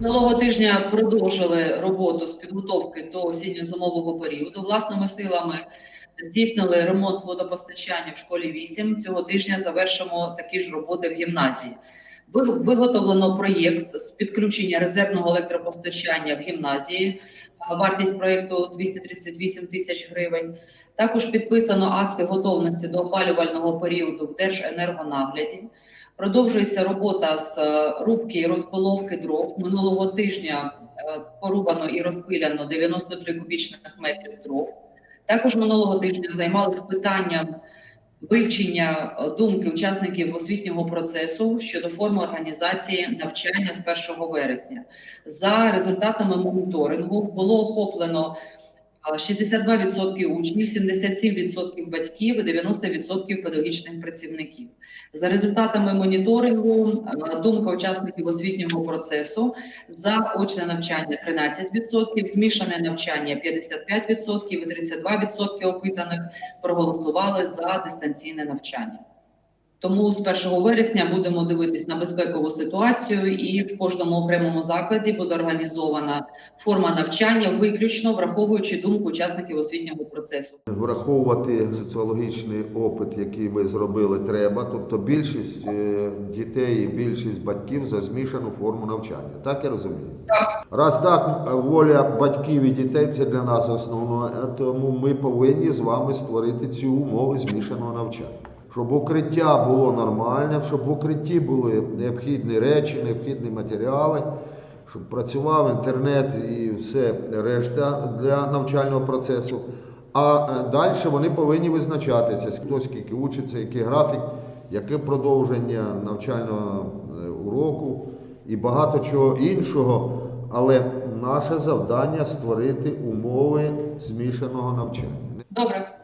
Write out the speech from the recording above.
Минулого тижня продовжили роботу з підготовки до осінньо-зимового періоду. Власними силами здійснили ремонт водопостачання в школі 8. Цього тижня завершимо такі ж роботи в гімназії. Виготовлено проєкт з підключення резервного електропостачання в гімназії. Вартість проєкту 238 тисяч гривень. Також підписано акти готовності до опалювального періоду в Держенергонагляді. Продовжується робота з е, рубки і розпиловки дров. Минулого тижня е, порубано і розпиляно 93 кубічних метрів дров. Також минулого тижня займалися питанням вивчення е, думки учасників освітнього процесу щодо форми організації навчання з 1 вересня. За результатами моніторингу було охоплено 62% учнів, 77% батьків і 90% педагогічних працівників. За результатами моніторингу, думка учасників освітнього процесу за очне навчання 13%, змішане навчання 55% і 32% опитаних проголосували за дистанційне навчання. Тому з 1 вересня будемо дивитись на безпекову ситуацію, і в кожному окремому закладі буде організована форма навчання, виключно враховуючи думку учасників освітнього процесу. Враховувати соціологічний опит, який ви зробили, треба. Тобто більшість е, дітей і більшість батьків за змішану форму навчання. Так я розумію? Так. Раз так, воля батьків і дітей це для нас основно, тому ми повинні з вами створити ці умови змішаного навчання. Щоб укриття було нормальне, щоб в укритті були необхідні речі, необхідні матеріали, щоб працював інтернет і все решта для навчального процесу. А е, далі вони повинні визначатися, хто скільки учиться, який графік, яке продовження навчального е, уроку і багато чого іншого. Але наше завдання створити умови змішаного навчання. Добре.